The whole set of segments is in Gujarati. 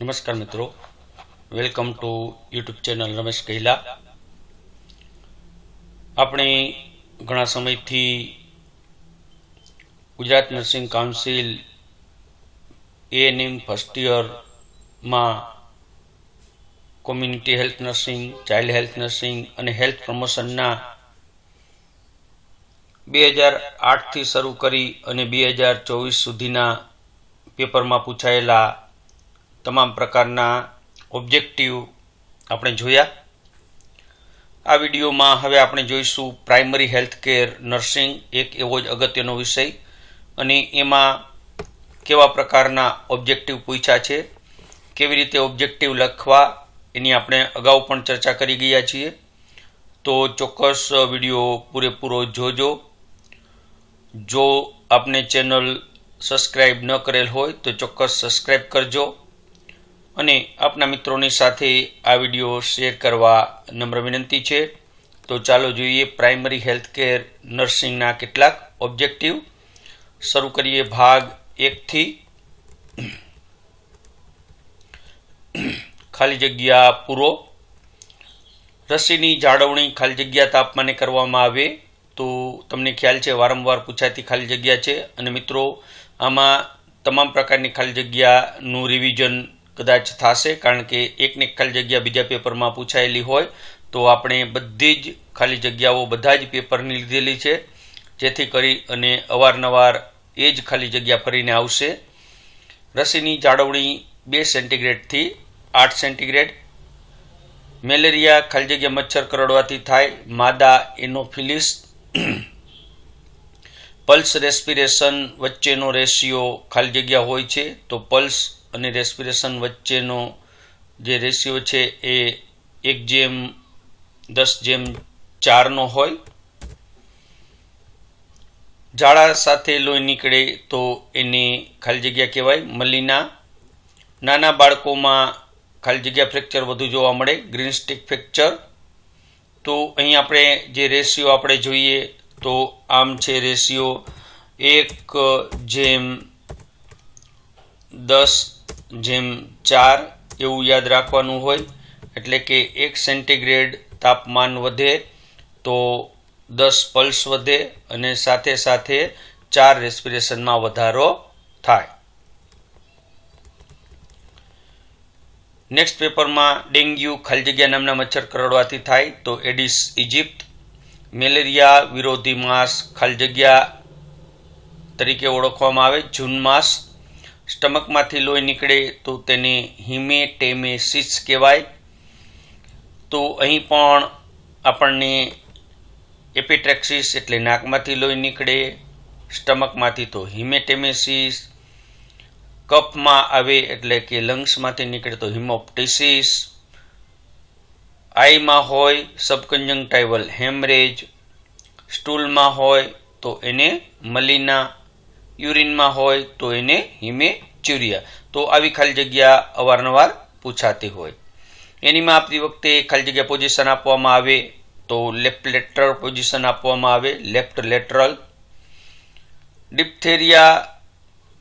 નમસ્કાર મિત્રો. Welcome to YouTube channel Ramesh Kaila. આપણે ઘણા સમયથી Gujarat nursing council ANM first યરમાં community health nursing child health nursing અને હેલ્થ પ્રમોશનના બે હજાર આઠથી શરૂ કરી અને બે હજાર ચોવીસ સુધીના પેપરમાં પૂછાયેલા તમામ પ્રકારના ઓબ્જેક્ટિવ આપણે જોયા. આ વિડીયોમાં હવે આપણે જોઈશું પ્રાઇમરી હેલ્થ કેર નર્સિંગ એક એવો જ અગત્યનો વિષય અને એમાં કેવા પ્રકારના ઓબ્જેક્ટિવ પૂછ્યા છે, કેવી રીતે ઓબ્જેક્ટિવ લખવા એની આપણે અગાઉ પણ ચર્ચા કરી ગયા છીએ. તો ચોક્કસ વીડિયો પૂરેપૂરો જોજો. જો આપને ચેનલ સબસ્ક્રાઈબ ન કરેલ હોય તો ચોક્કસ સબસ્ક્રાઈબ કરજો. અને આપના મિત્રોની સાથે આ વીડિયો શેર કરવા નમ્ર વિનંતી છે. તો ચાલો જોઈએ, પ્રાઇમરી હેલ્થ કેર નર્સિંગના કેટલાક ઓબ્જેક્ટિવ. શરૂ કરીએ ભાગ એકથી. ખાલી જગ્યા પૂરો. રસીની જાળવણી ખાલી જગ્યા તાપમાને કરવામાં આવે તો તમને ખ્યાલ છે, વારંવાર પૂછાતી ખાલી જગ્યા છે. અને મિત્રો, આમાં તમામ પ્રકારની ખાલી જગ્યાનું રિવિઝન કદાચ થશે, કારણ કે એકને એક ખાલી જગ્યા બીજા પેપરમાં પૂછાયેલી હોય, તો આપણે બધી જ ખાલી જગ્યાઓ બધા જ પેપરની લીધેલી છે, જેથી કરી અને અવારનવાર એ જ ખાલી જગ્યા ફરીને આવશે. રસીની જાળવણી બે સેન્ટીગ્રેડથી આઠ સેન્ટીગ્રેડ. મેલેરિયા ખાલી જગ્યા મચ્છર કરડવાથી થાય, માદા એનોફિલિસ. પલ્સ રેસ્પિરેશન વચ્ચેનો રેશિયો ખાલી જગ્યા હોય છે, તો પલ્સ અને રેસ્પિરેશન વચ્ચેનો જે રેશિયો છે એ એક જેમ દસ જેમ ચારનો હોય. ઝાડા સાથે લોહી નીકળે તો એને ખાલી જગ્યા કહેવાય મલીના. નાના બાળકોમાં ખાલી જગ્યા ફ્રેક્ચર વધુ જોવા મળે ગ્રીન સ્ટીક ફ્રેક્ચર તો અહીં આપણે જે રેશિયો આપણે જોઈએ તો આમ છે રેશિયો એક જેમ દસ જેમ ચાર એવું યાદ રાખવાનું હોય, એટલે કે એક સેન્ટીગ્રેડ તાપમાન વધે તો દસ પલ્સ વધે અને સાથે સાથે ચાર રેસ્પિરેશનમાં વધારો થાય. નેક્સ્ટ પેપરમાં ડેન્ગ્યુ ખાલી જગ્યા નામના મચ્છર કરડવાથી થાય તો એડિસ, ઇજિપ્ત. મેલેરિયા વિરોધી માસ ખાલી જગ્યા તરીકે ઓળખવામાં આવે, જૂન માસ સ્ટમકમાંથી લોહી નીકળે તો તેને હિમેટેમેસિસ કહેવાય. તો અહીં પણ આપણને એપિટ્રેક્સિસ એટલે નાકમાંથી લોહી નીકળે, સ્ટમકમાંથી તો હિમેટેમેસિસ, કફમાં આવે એટલે કે લંગ્સમાંથી નીકળે તો હિમોપ્ટિસિસ, આઈમાં હોય સબકન્જંક્ટાઇવલ હેમરેજ, સ્ટૂલમાં હોય તો એને મલીના યુરિનમાં હોય તો એને હિમેચ્યુરિયા તો આવી ખાલી જગ્યા અવારનવાર પૂછાતી હોય. એનીમાં આપતી વખતે ખાલી જગ્યા પોઝિશન આપવામાં આવે તો લેફ્ટ લેટરલ પોઝિશન આપવામાં આવે. લેફ્ટ લેટરલ ડિપ્થેરિયા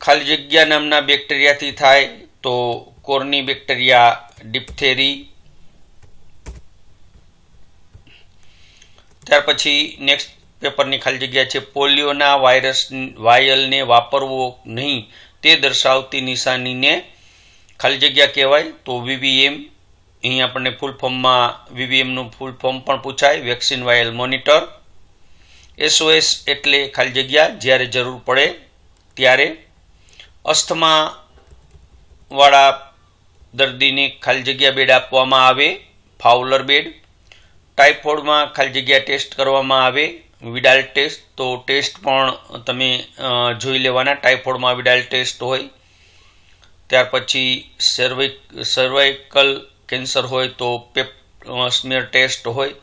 ખાલી જગ્યા નામના બેક્ટેરિયાથી થાય તો કોર્ની બેક્ટેરિયા ડિપ્થેરી ત્યાર પછી નેક્સ્ટ પેપરની ખાલી જગ્યા છે. પોલિયોના વાયરસ, વાયલને વાપરવો નહીં, તે દર્શાવતી નિશાનીને ખાલી જગ્યા કહેવાય તો વીવીએમ. અહીં આપણને ફૂલ ફોર્મમાં વીવીએમનું ફૂલ ફોર્મ પણ પૂછાય. વેક્સિન વાયલ મોનિટર એસઓએસ એટલે ખાલી જગ્યા જ્યારે જરૂર પડે ત્યારે. અસ્થમા વાળા દર્દીને ખાલી જગ્યા બેડ આપવામાં આવે. ફાઉલર બેડ ટાઇફોઇડમાં ખાલી જગ્યા ટેસ્ટ કરવામાં આવે. વિડાલ ટેસ્ટ, તો ટેસ્ટ પણ તમે જોઈ લેવાના. ટાઇફોઇડમાં વિડાલ ટેસ્ટ હોય, ત્યાર પછી સર્વિક, સર્વાઇકલ કેન્સર હોય તો પેપ સ્મેર ટેસ્ટ હોય.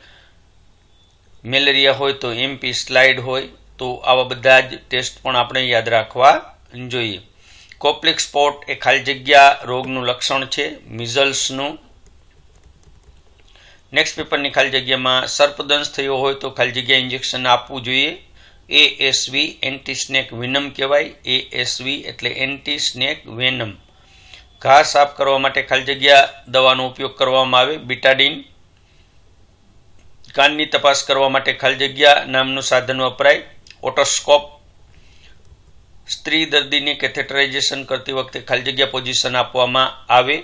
મેલેરિયા હોય તો એમપી સ્લાઇડ હોય. તો આવા બધા જ ટેસ્ટ પણ આપણે યાદ રાખવા જોઈએ. કોપ્લિક સ્પોટ એ ખાલી જગ્યા રોગનું લક્ષણ છે. મિઝલ્સનું નેક્સ્ટ પેપરની ખાલી જગ્યામાં સર્પદંશ થયો હોય તો ખાલી જગ્યા ઇન્જેક્શન આપવું જોઈએ. એએસવી એન્ટી સ્નેક વિનમ કહેવાય. એ એસવી એટલે એન્ટી સ્નેક વેનમ ઘા સાફ કરવા માટે ખાલી જગ્યા દવાનો ઉપયોગ કરવામાં આવે. બિટાડીન કાનની તપાસ કરવા માટે ખાલી જગ્યા નામનું સાધન વપરાય. ઓટોસ્કોપ સ્ત્રી દર્દીને કેથેટરાઇઝેશન કરતી વખતે ખાલી જગ્યા પોઝિશન આપવામાં આવે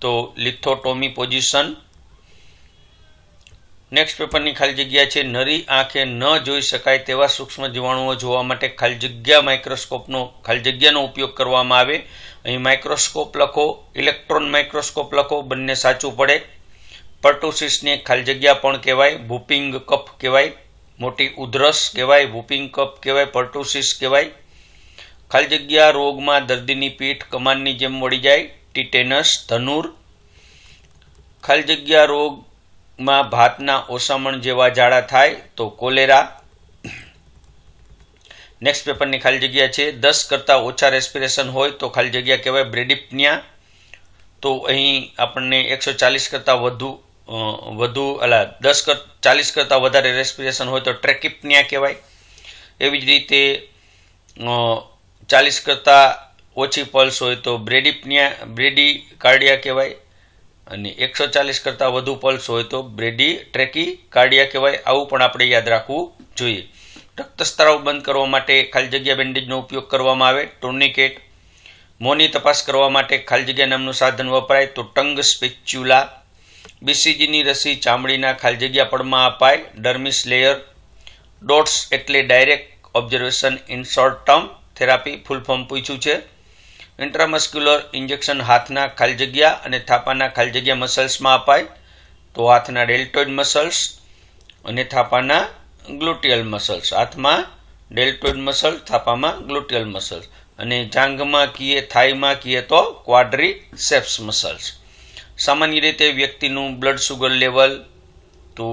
તો લિથોટોમી પોઝિશન નેક્સ્ટ પેપરની ખાલી જગ્યા છે, નરી આંખે ન જોઈ શકાય તેવા સૂક્ષ્મ જીવાણુઓ જોવા માટે ખાલી જગ્યા માઇક્રોસ્કોપનો, ખાલી જગ્યાનો ઉપયોગ કરવામાં આવે. અહીં માઇક્રોસ્કોપ લખો, ઇલેક્ટ્રોન માઇક્રોસ્કોપ લખો, બંને સાચું પડે. પર્ટોસિસને ખાલી જગ્યા પણ કહેવાય વૂપિંગ કફ કહેવાય. મોટી ઉધરસ કહેવાય વૂપિંગ કફ કહેવાય, પર્ટોસિસ કહેવાય. ખાલી જગ્યા રોગમાં દર્દીની પીઠ કમાનની જેમ વળી જાય. ટીટેનસ, ધનુર. ખાલી જગ્યા રોગમાં ભાતના ઓસામણ જેવા ઝાડા થાય તો કોલેરા. નેક્સ્ટ પેપરની ખાલી જગ્યા છે. દસ કરતાં ઓછા રેસ્પિરેશન હોય તો ખાલી જગ્યા કહેવાય બ્રેડિપનિયા. તો અહીં આપણને એકસો ચાલીસ કરતાં વધુ વધુ, અલા, દસ કર, ચાલીસ કરતાં વધારે રેસ્પિરેશન હોય તો ટ્રેકિપનિયા કહેવાય. એવી જ રીતે ચાલીસ કરતાં ઓછી પલ્સ હોય તો બ્રેડિપનિયા બ્રેડી કાર્ડિયા કહેવાય. અને એકસો ચાલીસ કરતાં વધુ પલ્સ હોય તો બ્રેડી ટ્રેકી કાર્ડિયા કહેવાય, આવું પણ આપણે યાદ રાખવું જોઈએ. રક્તસ્ત્રાવ બંધ કરવા માટે ખાલી જગ્યા બેન્ડેજનો ઉપયોગ કરવામાં આવે. ટોર્નિકેટ, મોંની તપાસ કરવા માટે ખાલી જગ્યા નામનું સાધન વપરાય તો ટંગ સ્પેચ્યુલા. બીસીજીની રસી ચામડીના ખાલી જગ્યા પડમાં અપાય. ડર્મિસ લેયર, ડોટ્સ એટલે direct observation in short term therapy. Full form પૂછ્યું છે. ઇન્ટ્રામસ્ક્યુલર ઇન્જેક્શન હાથના ખાલી જગ્યા અને થાપાના ખાલી જગ્યા મસલ્સમાં અપાય. તો હાથના ડેલ્ટોઇડ મસલ્સ અને થાપાના ગ્લુટિયલ મસલ્સ હાથમાં ડેલ્ટોઇડ મસલ થાપામાં ગ્લુટિયલ મસલ્સ અને જાંઘમાં કીએ, થાઈમાં કીએ તો ક્વાડ્રી સેપ્સ મસલ્સ સામાન્ય રીતે વ્યક્તિનું બ્લડ સુગર લેવલ તો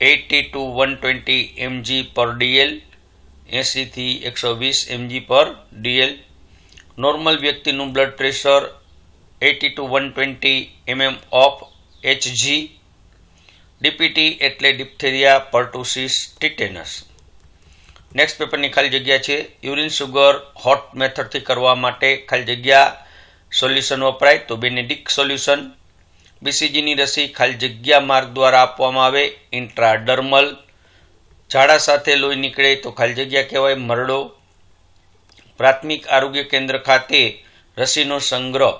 eighty to one twenty mg per DL એંસીથી એકસો વીસ એમજી પર ડીએલ નોર્મલ વ્યક્તિનું blood pressure eighty to one twenty mm of Hg DPT એટલે ડિપ્થેરિયા પર્ટુસિસ ટીટેનસ નેક્સ્ટ પેપરની ખાલી જગ્યા છે. યુરિન સુગર હોટ મેથડથી કરવા માટે ખાલી જગ્યા સોલ્યુશન વપરાય તો બેનેડિક સોલ્યુશન બીસીજીની રસી ખાલી જગ્યા માર્ગ દ્વારા આપવામાં આવે. ઇન્ટ્રાડર્મલ ઝાડા સાથે લોહી નીકળે તો ખાલી જગ્યા કહેવાય મરડો. પ્રાથમિક આરોગ્ય કેન્દ્ર ખાતે રસીનો સંગ્રહ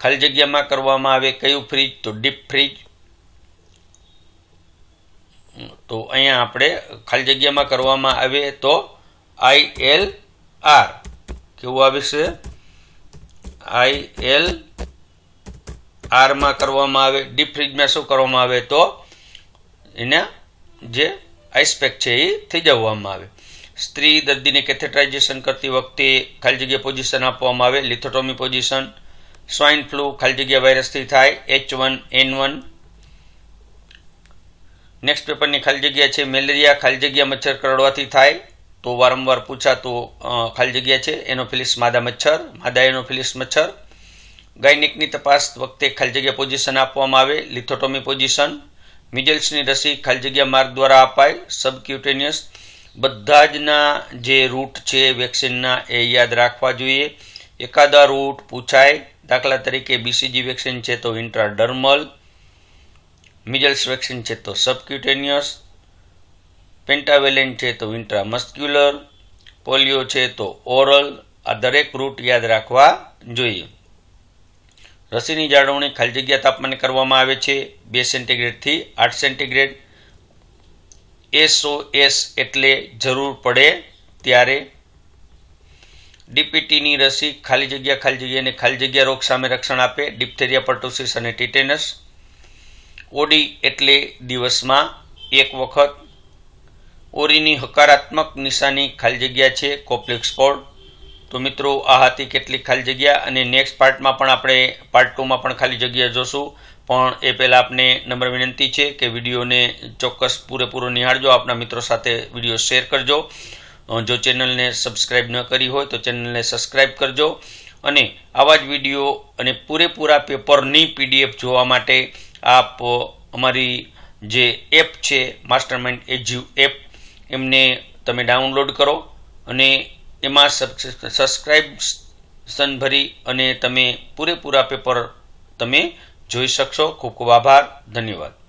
ખાલી જગ્યામાં કરવામાં આવે કયું ફ્રીજ? તો ડીપ ફ્રીજ. તો અહીંયા આપણે ખાલી જગ્યામાં કરવામાં આવે તો આઈ એલ આર. કેવું આવે છે? આઈ એલ આરમાં કરવામાં આવે. ડીપ ફ્રીજમાં શું કરવામાં આવે તો એના જે આઈસ્પેક છે એ થઈ જવામાં આવે. સ્ત્રી દર્દીને કેથેટરાઇઝેશન કરતી વખતે ખાલી જગ્યા પોઝિશન આપવામાં આવે લિથોટોમી પોઝિશન સ્વાઇન ફ્લૂ ખાલી જગ્યા વાયરસથી થાય H one N one next પેપરની ખાલી જગ્યા છે મેલેરિયા, ખાલી જગ્યા મચ્છર કરડવાથી થાય, તો વારંવાર પૂછાતો ખાલી જગ્યા છે, એનોફિલિસ માદા મચ્છર, માદા એનોફિલિસ મચ્છર. ગાયનિકની તપાસ વખતે ખાલી જગ્યા પોઝિશન આપવામાં આવે લિથોટોમી પોઝિશન મિજલ્સની રસી ખાલી જગ્યા માર્ગ દ્વારા અપાય સબક્યુટેનિયસ બધા જના જે રૂટ છે વેક્સિનના એ યાદ રાખવા જોઈએ. એકાદા રૂટ પૂછાય, દાખલા તરીકે બીસીજી વેક્સિન છે તો ઇન્ટ્રાડર્મલ મિજલ્સ વેક્સિન છે તો સબક્યુટેનિયસ પેન્ટાવેલેન્ટ છે તો ઇન્ટ્રામસ્ક્યુલર પોલિયો છે તો ઓરલ આ દરેક રૂટ યાદ રાખવા જોઈએ. રસીની જાળવણી ખાલી જગ્યા તાપમાને કરવામાં આવે છે, બે સેન્ટીગ્રેડથી આઠ સેન્ટીગ્રેડ એસઓએસ એટલે જરૂર પડે ત્યારે ડીપીટીની રસી ખાલી જગ્યા, ખાલી જગ્યાને ખાલી જગ્યા રોગ સામે રક્ષણ આપે ડિપ્થેરિયા પર્ટોસિસ અને ટીટેનસ ઓડી એટલે દિવસમાં એક વખત. ઓરીની હકારાત્મક નિશાની ખાલી જગ્યા છે કોપ્લેક્સ સ્પોર્ટ તો મિત્રો, આ હતી કેટલીક ખાલી જગ્યા અને નેક્સ્ટ પાર્ટમાં પણ આપણે પાર્ટ ટુમાં પણ ખાલી જગ્યા જોશું. પણ એ પહેલાં આપને નમ્ર વિનંતી છે કે વિડીયોને ચોક્કસ પૂરેપૂરો નિહાળજો. આપણા મિત્રો સાથે વીડિયો શેર કરજો. જો ચેનલને સબસ્ક્રાઈબ ન કરી હોય તો ચેનલને સબસ્ક્રાઈબ કરજો. અને આવા જ વીડિયો અને પૂરેપૂરા પેપરની પીડીએફ જોવા માટે આપ અમારી જે એપ છે માસ્ટર માઇન્ડ એજ્યુ એપ, એમને તમે ડાઉનલોડ કરો અને એમાં સબસ્ક્રાઈબ સન ભરી અને તમે પૂરેપૂરા પેપર તમે જોઈ શકશો. ખૂબ ખૂબ આભાર. ધન્યવાદ.